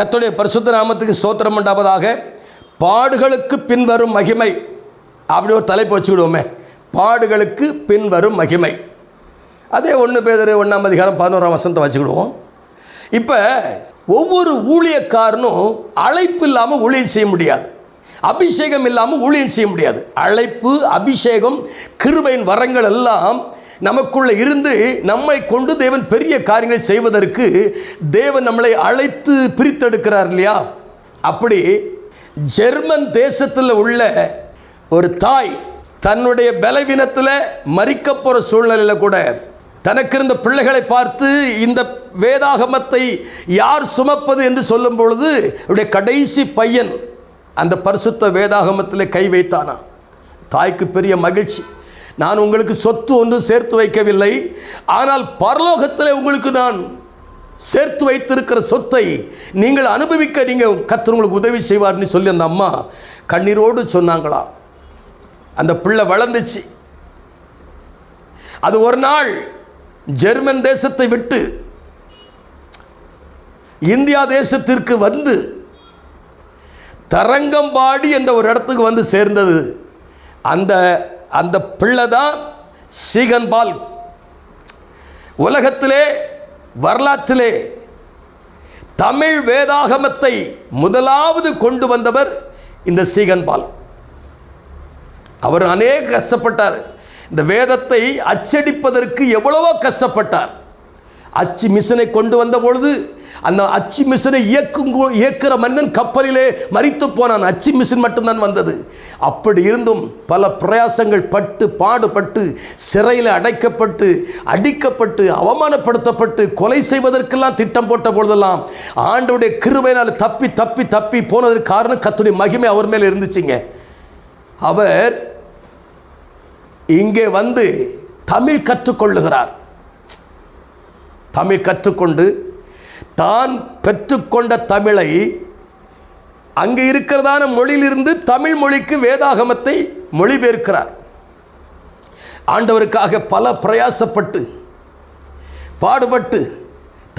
கத்துடைய பரிசுத்த நாமத்துக்கு ஸ்தோத்திரம் உண்டாவதாக. பாடுகளுக்கு பின்வரும் மகிமை. அப்படி ஒரு தலைப்பு வச்சுக்கிடுவோமே. பாடுகளுக்கு பின்வரும் மகிமை. அதே ஒன்று பேர் ஒன்றாம் அதிகாரம் பதினோராம் வசனத்தை வச்சுக்கிடுவோம். இப்போ ஒவ்வொரு ஊழியக்காரனும் அழைப்பு இல்லாமல் ஊழியம் செய்ய முடியாது. அபிஷேகம் இல்லாமல் ஊழியம் செய்ய முடியாது. அழைப்பு அபிஷேகம் கிருபையின் வரங்கள் எல்லாம் நமக்குள்ள இருந்து நம்மை கொண்டு தேவன் பெரிய காரியங்களை செய்வதற்கு தேவன் நம்மளை அழைத்து பிரித்தெடுக்கிறார் இல்லையா? அப்படி ஜெர்மன் தேசத்தில் உள்ள ஒரு தாய் தன்னுடைய பலவீனத்தில் மறிக்க போகிற சூழ்நிலையில் கூட தனக்கு இருந்த பிள்ளைகளை பார்த்து இந்த வேதாகமத்தை யார் சுமப்பது என்று சொல்லும் பொழுது அவருடைய கடைசி பையன் அந்த பரிசுத்த வேதாகமத்தில் கை வைத்தானா தாய்க்கு பெரிய மகிழ்ச்சி. நான் உங்களுக்கு சொத்து ஒன்று சேர்த்து வைக்கவில்லை. ஆனால் பரலோகத்தில் உங்களுக்கு நான் சேர்த்து வைத்திருக்கிற சொத்தை நீங்கள் அனுபவிக்க நீங்கள் கத்தர் உங்களுக்கு உதவி செய்வார்னு சொல்லி அந்த அம்மா கண்ணீரோடு சொன்னாங்களாம் அந்த பிள்ளை வளர்ந்துச்சு. அது ஒரு நாள் ஜெர்மன் தேசத்தை விட்டு இந்தியா தேசத்திற்கு வந்து தரங்கம்பாடி என்ற ஒரு இடத்துக்கு வந்து சேர்ந்தது. அந்த அந்த பிள்ளை தான் சீகன்பால் உலகத்திலே வரலாற்றிலே தமிழ் வேதாகமத்தை முதலாவது கொண்டு வந்தவர் இந்த சீகன்பால் அவர் அநேக கஷ்டப்பட்டார். இந்த வேதத்தை அச்சடிப்பதற்கு எவ்வளவோ கஷ்டப்பட்டார். அச்சு மிஷினை கொண்டு வந்த பொழுது அந்த அச்சு மிஷினை இயக்கும் இயக்கிற மனிதன் கப்பலிலே மறித்து போனான். அச்சு மிஷின் மட்டும்தான் வந்தது. அப்படி இருந்தும் பல பிரயாசங்கள் பட்டு பாடுபட்டு சிறையில் அடைக்கப்பட்டு அடிக்கப்பட்டு அவமானப்படுத்தப்பட்டு கொலை செய்வதற்கெல்லாம் திட்டம் போட்ட பொழுதெல்லாம் ஆண்டவுடைய கிருபையினால் தப்பி தப்பி தப்பி போனதற்கு காரணம் கத்துடைய மகிமை அவர் மேலே இருந்துச்சுங்க. அவர் இங்கே வந்து தமிழ் கற்றுக்கொள்ளுகிறார். தமிழ் கற்றுக்கொண்டு தான் பெற்றுக்கொண்ட தமிழை அங்கு இருக்கிறதான மொழியிலிருந்து தமிழ் மொழிக்கு வேதாகமத்தை மொழிபெயர்க்கிறார். ஆண்டவருக்காக பல பிரயாசப்பட்டு பாடுபட்டு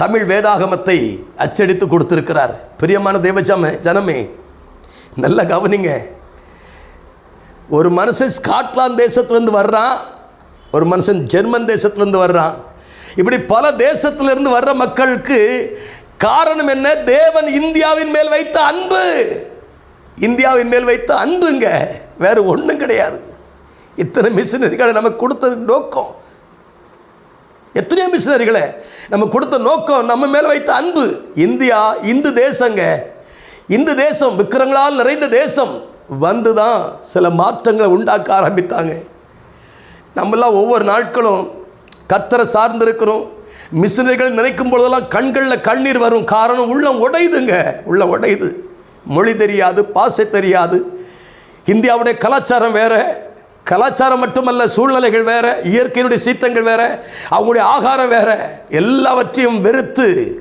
தமிழ் வேதாகமத்தை அச்சடித்து கொடுத்திருக்கிறார். பிரியமான தேவஜாம ஜனமே நல்ல கவனிங்க. ஒரு மனுஷன் ஸ்காட்லாந்து தேசத்துலேருந்து வர்றான் ஒரு மனுஷன் ஜெர்மன் தேசத்துலேருந்து வர்றான். இப்படி பல தேசத்திலிருந்து வர்ற மக்களுக்கு காரணம் என்ன? தேவன் இந்தியாவின் மேல் வைத்த அன்பு. இந்தியாவின் மேல் வைத்த அன்புங்க வேறு ஒன்றும் கிடையாது. இத்தனை மிஷினரிகளை நமக்கு கொடுத்தது நோக்கம். எத்தனையோ மிஷினரிகளை நம்ம கொடுத்த நோக்கம் நம்ம மேல் வைத்த அன்பு. இந்தியா இந்து தேசங்க. இந்து தேசம் விக்கிரங்களால் நிறைந்த தேசம். வந்து தான் சில மாற்றங்களை உண்டாக்க ஆரம்பித்தாங்க. நம்மளாம் ஒவ்வொரு நாட்களும் கத்தரை சார்ந்திருக்கிறோம். மிஷினரிகள் நினைக்கும் பொழுதெல்லாம் கண்களில் கண்ணீர் வரும். காரணம் உள்ளம் உடையுதுங்க. உள்ள உடையுது. மொழி தெரியாது பாசை தெரியாது. இந்தியாவுடைய கலாச்சாரம் வேற. கலாச்சாரம் மட்டுமல்ல சூழ்நிலைகள் வேற. இயற்கையினுடைய சீற்றங்கள் வேற. அவங்களுடைய ஆகாரம் வேற. எல்லாவற்றையும் வெறுத்து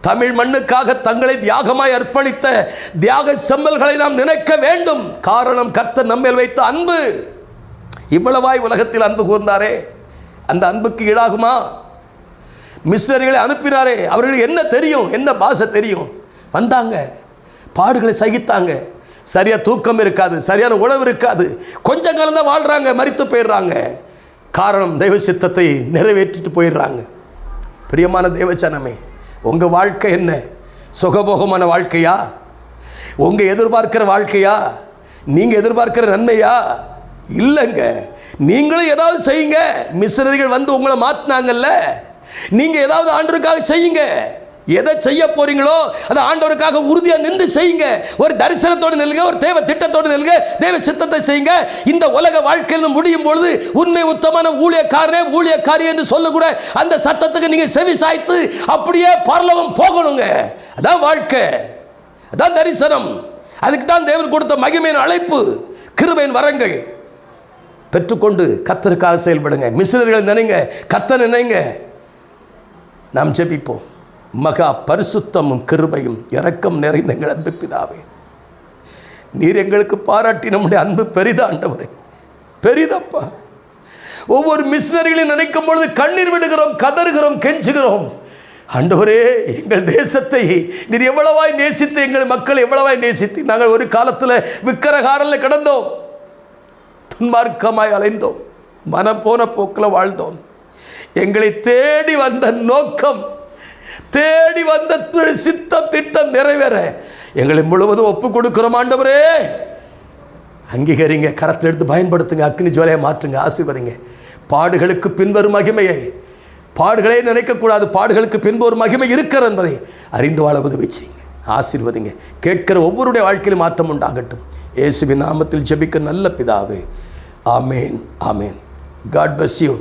தமிழ் மண்ணுக்காக தங்களை தியாகமாய் அர்ப்பணித்த தியாக செம்மல்களை நாம் நினைக்க வேண்டும். காரணம் கர்த்த நம்மேல் வைத்த அன்பு. இவ்வளவாய் உலகத்தில் அன்பு கூர்ந்தாரே. அந்த அன்புக்கு ஈடாகுமா? மிஷினரிகளை அனுப்பினாரே. அவர்களுக்கு என்ன தெரியும்? என்ன பாஷை தெரியும்? வந்தாங்க. பாடுகளை சகித்தாங்க. சரியா தூக்கம் இருக்காது சரியான உணவு இருக்காது. கொஞ்ச காலம் தான் வாழ்கிறாங்க மறித்து போயிடுறாங்க. காரணம் தெய்வ சித்தத்தை நிறைவேற்றிட்டு போயிடுறாங்க. பிரியமான தேவச்சனமே உங்கள் வாழ்க்கை என்ன? சுகபோகமான வாழ்க்கையா? உங்கள் எதிர்பார்க்கிற வாழ்க்கையா? நீங்கள் எதிர்பார்க்கிற நன்மையா? இல்லைங்க. நீங்களும் ஏதாவது செய்யுங்க. மிஷினரிகள் வந்து உங்களை மாற்றினாங்கல்ல நீங்க ஏதாவது ஆண்டவருக்காக செய்யுங்க. எதை செய்ய போறீங்களோ அதை ஆண்டவருக்காக உறுதியா நின்று செய்யுங்க. ஒரு தரிசனத்தோடு நில்லுங்க ஒரு தேவ திட்டத்தோடு நில்லுங்க தேவ சித்தத்தை செய்யுங்க. இந்த உலக வாழ்க்கையில் முடியும் பொழுது உண்மை உத்தமான ஊழியக்காரனே ஊழியக்காரி என்று சொல்லக்கூட அந்த சத்தத்துக்கு நீங்க செவி சாய்த்து அப்படியே பரலோகம் போகணுங்க. அதான் வாழ்க்கை. அதான் தரிசனம். அதுக்கு தான் தேவன் கொடுத்த மகிமையின் அழைப்பு. கிருபையின் வரங்கள். பெற்றுக்கொண்டு கத்தருக்காக செயல்படுங்க. மிஷினர்கள் நினைங்க. கத்த நினைங்க. நாம் ஜெபிப்போம். மகா பரிசுத்தமும் கிருபையும் இரக்கம் நிறைந்த எங்கள் அன்பு பிதாவே. நீர் எங்களுக்கு பாராட்டி நம்முடைய அன்பு பெரிதாண்டவரே பெரிதப்பா. ஒவ்வொரு மிஷினரிகளையும் நினைக்கும் பொழுது கண்ணீர் விடுகிறோம் கதறுகிறோம் கெஞ்சுகிறோம். ஆண்டவரே எங்கள் தேசத்தை நீர் எவ்வளவாய் நேசித்து எங்கள் மக்கள் எவ்வளவாய் நேசித்து நாங்கள் ஒரு காலத்தில் விக்கிரகாரல்ல கிடந்தோம். துன்மார்க்கமாய் அலைந்தோம். மனம் போன போக்கில் வாழ்ந்தோம். எங்களை தேடி வந்த நோக்கம் தேடி வந்த தி- சித்தம் திட்டம் நிறைவேற. எங்களை முழுவதும் ஒப்பு கொடுக்கிறோம் ஆண்டவரே. அங்கீகரிங்க கரத்தில் எடுத்து பயன்படுத்துங்க அக்னி ஜுவலையை மாற்றுங்க ஆசீர்வதிங்க. பாடுகளுக்கு பின்வரும் மகிமையை. பாடுகளே நினைக்கக்கூடாது பாடுகளுக்கு பின்பு மகிமை இருக்கிறது என்பதை அறிந்து வாழ உதவி செய்யுங்க ஆசீர்வதிங்க. கேட்கிற ஒவ்வொருடைய வாழ்க்கையிலும் மாற்றம் உண்டாகட்டும். இயேசுவின் நாமத்தில் ஜபிக்க நல்ல பிதாவே. ஆமேன் ஆமேன். God bless you